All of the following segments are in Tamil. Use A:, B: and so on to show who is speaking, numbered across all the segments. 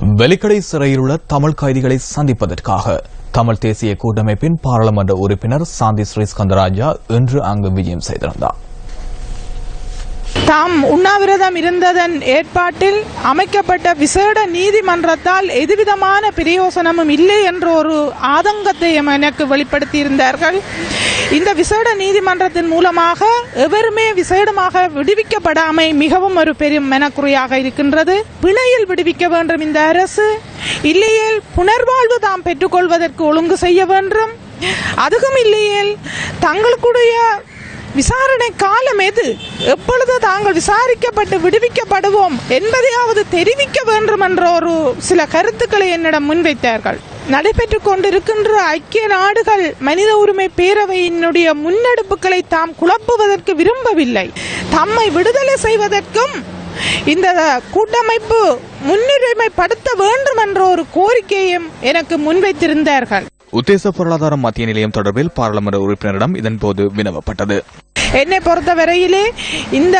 A: வெலிக்கடை சிறையில் உள்ள தமிழ் கைதிகளை சந்திப்பதற்காக தமிழ் தேசிய கூட்டமைப்பின் பாராளுமன்ற உறுப்பினர் சாந்தி ஸ்ரீஸ்கந்தராஜா இன்று அங்கு விஜயம் செய்திருந்தார்.
B: தாம் உண்ணாவிரதம் இருந்ததன் ஏற்பாட்டில் அமைக்கப்பட்ட விசேட நீதிமன்றத்தால் எதுவிதமான பிரயோசனமும் இல்லை என்ற ஒரு ஆதங்கத்தை எனக்கு வெளிப்படுத்தியிருந்தார்கள். இந்த விசேட நீதிமன்றத்தின் மூலமாக எவருமே விசேடமாக விடுவிக்கப்படாமை மிகவும் ஒரு பெரும் மெனக்குறையாக இருக்கின்றது. பிழையில் விடுவிக்க வேண்டும் இந்த அரசு. இல்லையேல் புனர்வாழ்வு தாம் பெற்றுக்கொள்வதற்கு ஒழுங்கு செய்ய வேண்டும். அதுவும் இல்லையேல் தங்களுக்குடைய விசாரணை காலம் எது? எப்பொழுது தாங்கள் விசாரிக்கப்பட்டு விடுவிக்கப்படுவோம் என்பதையாவது தெரிவிக்க வேண்டும் என்ற ஒரு சில கருத்துக்களை என்னிடம் முன்வைத்தார்கள். நடைபெற்றுக் கொண்டிருக்கின்ற ஐக்கிய நாடுகள் மனித உரிமை பேரவையினுடைய முன்னெடுப்புகளை தாம் குழப்புவதற்கு விரும்பவில்லை. தம்மை விடுதலை செய்வதற்கும் இந்த கூட்டமைப்பு முன்னுரிமைப்படுத்த வேண்டும் என்ற ஒரு கோரிக்கையும் எனக்கு முன்வைத்திருந்தார்கள்.
A: உத்தேச பொருளாதார மத்திய நிலையம் தொடர்பில் பாராளுமன்ற உறுப்பினரிடம் இதன்போது வினவப்பட்டது.
B: என்னை பொறுத்தவரையிலே இந்த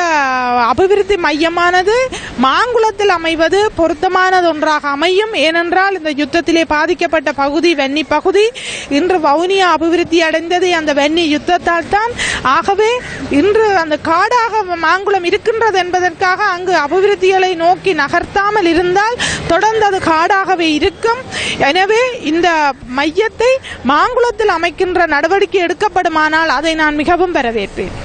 B: அபிவிருத்தி மையமானது மாங்குளத்தில் அமைவது பொருத்தமானது ஒன்றாக அமையும். ஏனென்றால் இந்த யுத்தத்திலே பாதிக்கப்பட்ட பகுதி வெண்ணி பகுதி. இன்று வவுனியா அபிவிருத்தி அடைந்தது. அந்த வெண்ணி யுத்தத்தால் தான் ஆகவே இன்று அந்த காடாக மாங்குளம் இருக்கின்றது என்பதற்காக அங்கு அபிவிருத்திகளை நோக்கி நகர்த்தாமல் இருந்தால் தொடர்ந்து காடாகவே இருக்கும். எனவே இந்த மையத்தை மாங்குளத்தில் அமைக்கின்ற நடவடிக்கை எடுக்கப்படுமானால் அதை நான் மிகவும் வரவேற்பேன்.